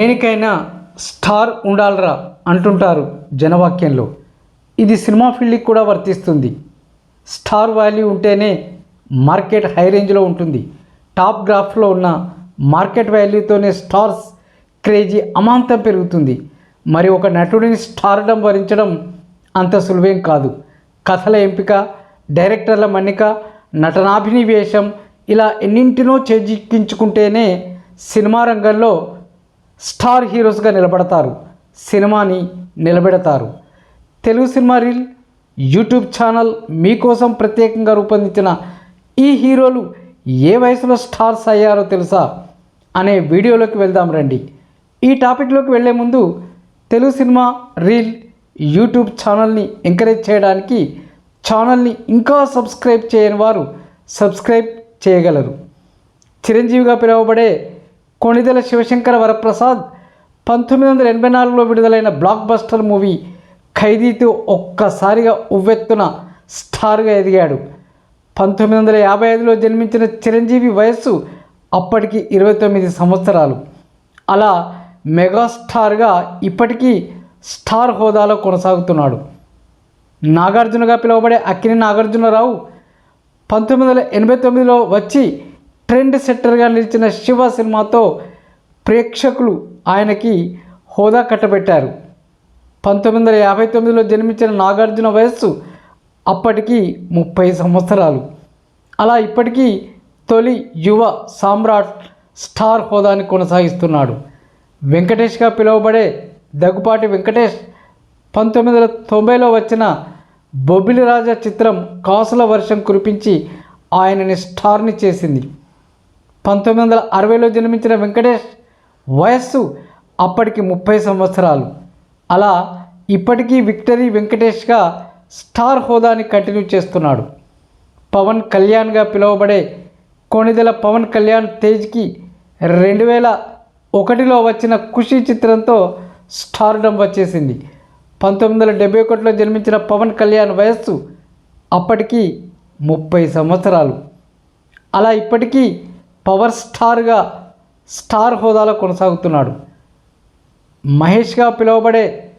దేనికైనా స్టార్ ఉండాలరా అంటుంటారు జనవాక్యంలో. ఇది సినిమా ఫీల్డ్కి కూడా వర్తిస్తుంది. స్టార్ వాల్యూ ఉంటేనే మార్కెట్ హై రేంజ్లో ఉంటుంది. టాప్ గ్రాఫ్లో ఉన్న మార్కెట్ వాల్యూతోనే స్టార్స్ క్రేజీ అమాంతం పెరుగుతుంది. మరి ఒక నటుడిని స్టార్డం భరించడం అంత సులువేం కాదు. కథల ఎంపిక డైరెక్టర్ల మన్నిక నటనాభినివేశం ఇలా ఎన్నింటినో చేజిక్కించుకుంటేనే సినిమా రంగంలో స్టార్ హీరోస్గా నిలబడతారు. సినిమాని నిలబెడతారు. Telugu cinema reel YouTube channel మీకోసం ప్రత్యేకంగా రూపొందించిన ఈ హీరోలు ఏ వయసులో స్టార్స్ అయ్యారో తెలుసా? అనే వీడియోలోకి వెళ్దాం రండి. ఈ టాపిక్లోకి వెళ్ళే ముందు తెలుగు సినిమా రీల్ యూట్యూబ్ ఛానల్ని ఎంకరేజ్ చేయడానికి ఛానల్ని ఇంకా సబ్స్క్రైబ్ చేయని వారు సబ్స్క్రైబ్ చేయగలరు. చిరంజీవిగా పిలువబడే కొణిదెల శివశంకర వరప్రసాద్ పంతొమ్మిది వందల ఎనభై నాలుగులో విడుదలైన బ్లాక్ బస్టర్ మూవీ ఖైదీతో ఒక్కసారిగా ఉవ్వెత్తున స్టార్గా ఎదిగాడు. పంతొమ్మిది వందల యాభై ఐదులో జన్మించిన చిరంజీవి వయస్సు అప్పటికి ఇరవై తొమ్మిది సంవత్సరాలు. అలా మెగాస్టార్గా ఇప్పటికీ స్టార్ హోదాలో కొనసాగుతున్నాడు. నాగార్జునగా పిలువబడే అక్కిని నాగార్జునరావు పంతొమ్మిది వందల ఎనభై తొమ్మిదిలో వచ్చి ట్రెండ్ సెట్టర్గా నిలిచిన శివ సినిమాతో ప్రేక్షకులు ఆయనకి హోదా కట్టబెట్టారు. పంతొమ్మిది వందల యాభై తొమ్మిదిలో జన్మించిన నాగార్జున వయస్సు అప్పటికి ముప్పై సంవత్సరాలు. అలా ఇప్పటికీ తొలి యువ సామ్రాట్ స్టార్ హోదాని కొనసాగిస్తున్నాడు. వెంకటేష్గా పిలువబడే దగ్గుపాటి వెంకటేష్ పంతొమ్మిది వందల తొంభైలో వచ్చిన బొబ్బిలి రాజా చిత్రం కాసుల వర్షం కురిపించి ఆయనని స్టార్ని చేసింది. పంతొమ్మిది వందల అరవైలో జన్మించిన వెంకటేష్ వయస్సు అప్పటికి ముప్పై సంవత్సరాలు. అలా ఇప్పటికీ విక్టరీ వెంకటేష్గా స్టార్ హోదాని కంటిన్యూ చేస్తున్నాడు. పవన్ కళ్యాణ్గా పిలువబడే కొణిదెల పవన్ కళ్యాణ్ తేజ్కి రెండు వేల ఒకటిలో వచ్చిన ఖుషి చిత్రంతో స్టార్డమ్ వచ్చేసింది. పంతొమ్మిది వందల డెబ్బై ఒకటిలో జన్మించిన పవన్ కళ్యాణ్ వయస్సు అప్పటికి ముప్పై సంవత్సరాలు. అలా ఇప్పటికీ పవర్ స్టార్గా స్టార్ హోదాలో కొనసాగుతున్నాడు. మహేష్గా పిలువబడే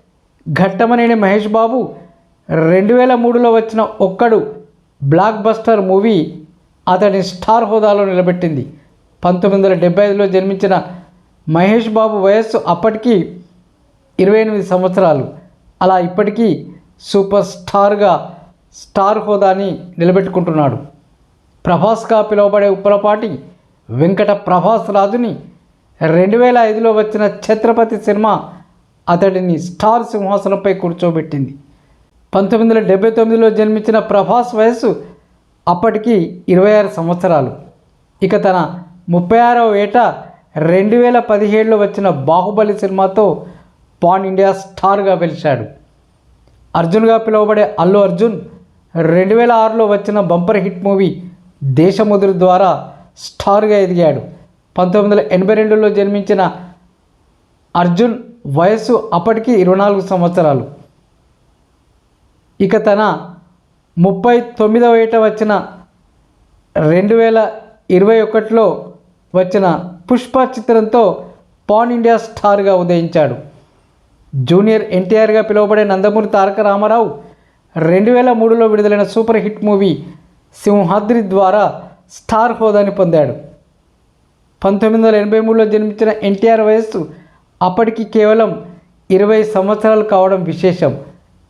ఘట్టమనేని మహేష్ బాబు రెండు వేల మూడులో వచ్చిన ఒక్కడు బ్లాక్ బస్టర్ మూవీ అతని స్టార్ హోదాలో నిలబెట్టింది. పంతొమ్మిది వందల డెబ్బై ఐదులో జన్మించిన మహేష్ బాబు వయస్సు అప్పటికి ఇరవై ఎనిమిది సంవత్సరాలు. అలా ఇప్పటికీ సూపర్ స్టార్గా స్టార్ హోదాని నిలబెట్టుకుంటున్నాడు. ప్రభాస్గా పిలువబడే ఉప్పలపాటి వెంకట ప్రభాస్ రాజుని రెండు వేల ఐదులో వచ్చిన ఛత్రపతి సినిమా అతడిని స్టార్ సింహాసనంపై కూర్చోబెట్టింది. పంతొమ్మిది వందల డెబ్బై తొమ్మిదిలో జన్మించిన ప్రభాస్ వయస్సు అప్పటికి ఇరవై ఆరు సంవత్సరాలు. ఇక తన ముప్పై ఆరవ ఏట రెండు వేల పదిహేడులో వచ్చిన బాహుబలి సినిమాతో పాన్ ఇండియా స్టార్గా వెలిశాడు. అర్జున్గా పిలువబడే అల్లు అర్జున్ రెండు వేల ఆరులో వచ్చిన బంపర్ హిట్ మూవీ దేశముదురు ద్వారా స్టార్గా ఎదిగాడు. పంతొమ్మిది వందల ఎనభై రెండులో జన్మించిన అర్జున్ వయస్సు అప్పటికి ఇరవై నాలుగు సంవత్సరాలు. ఇక తన ముప్పై తొమ్మిదవ ఏట వచ్చిన రెండు వేల ఇరవై ఒకటిలో వచ్చిన పుష్ప చిత్రంతో పాన్ ఇండియా స్టార్గా ఉదయించాడు. జూనియర్ ఎన్టీఆర్గా పిలువబడే నందమూరి తారక రామారావు రెండు వేల మూడులో విడుదలైన సూపర్ హిట్ మూవీ సింహాద్రి ద్వారా స్టార్ హోదాని పొందాడు. పంతొమ్మిది వందల ఎనభై మూడులో జన్మించిన ఎన్టీఆర్ వయస్సు అప్పటికి కేవలం ఇరవై సంవత్సరాలు కావడం విశేషం.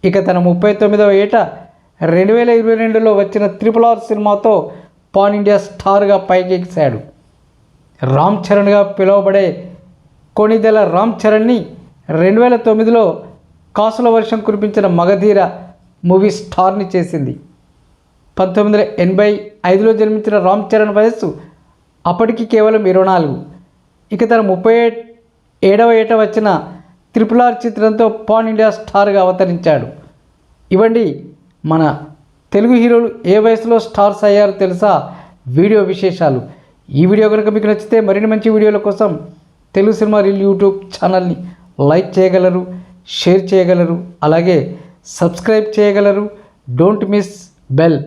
ఇక తన ముప్పై తొమ్మిదవ ఏట రెండు వేల ఇరవై రెండులో వచ్చిన త్రిపుల్ ఆర్ సినిమాతో పాన్ ఇండియా స్టార్గా పైకెక్కాడు రామ్ చరణ్గా పిలువబడే కొణిదెల రామ్ చరణ్ని రెండు వేల తొమ్మిదిలో కాసుల వర్షం కురిపించిన మగధీర మూవీ స్టార్ని చేసింది. పంతొమ్మిది వందల ఎనభై ఐదులో జన్మించిన రామ్ చరణ్ వయస్సు అప్పటికి కేవలం ఇరవై నాలుగు. ఇక తన ముప్పై ఏడవ ఏట వచ్చిన త్రిపుల్ ఆర్ చిత్రంతో పాన్ ఇండియా స్టార్గా అవతరించాడు. ఇవ్వండి మన తెలుగు హీరోలు ఏ వయసులో స్టార్స్ అయ్యారో తెలుసా? వీడియో విశేషాలు. ఈ వీడియో కనుక మీకు నచ్చితే మరిన్ని మంచి వీడియోల కోసం తెలుగు సినిమా రీల్ యూట్యూబ్ ఛానల్ని లైక్ చేయగలరు షేర్ చేయగలరు అలాగే సబ్స్క్రైబ్ చేయగలరు. Don't miss bell.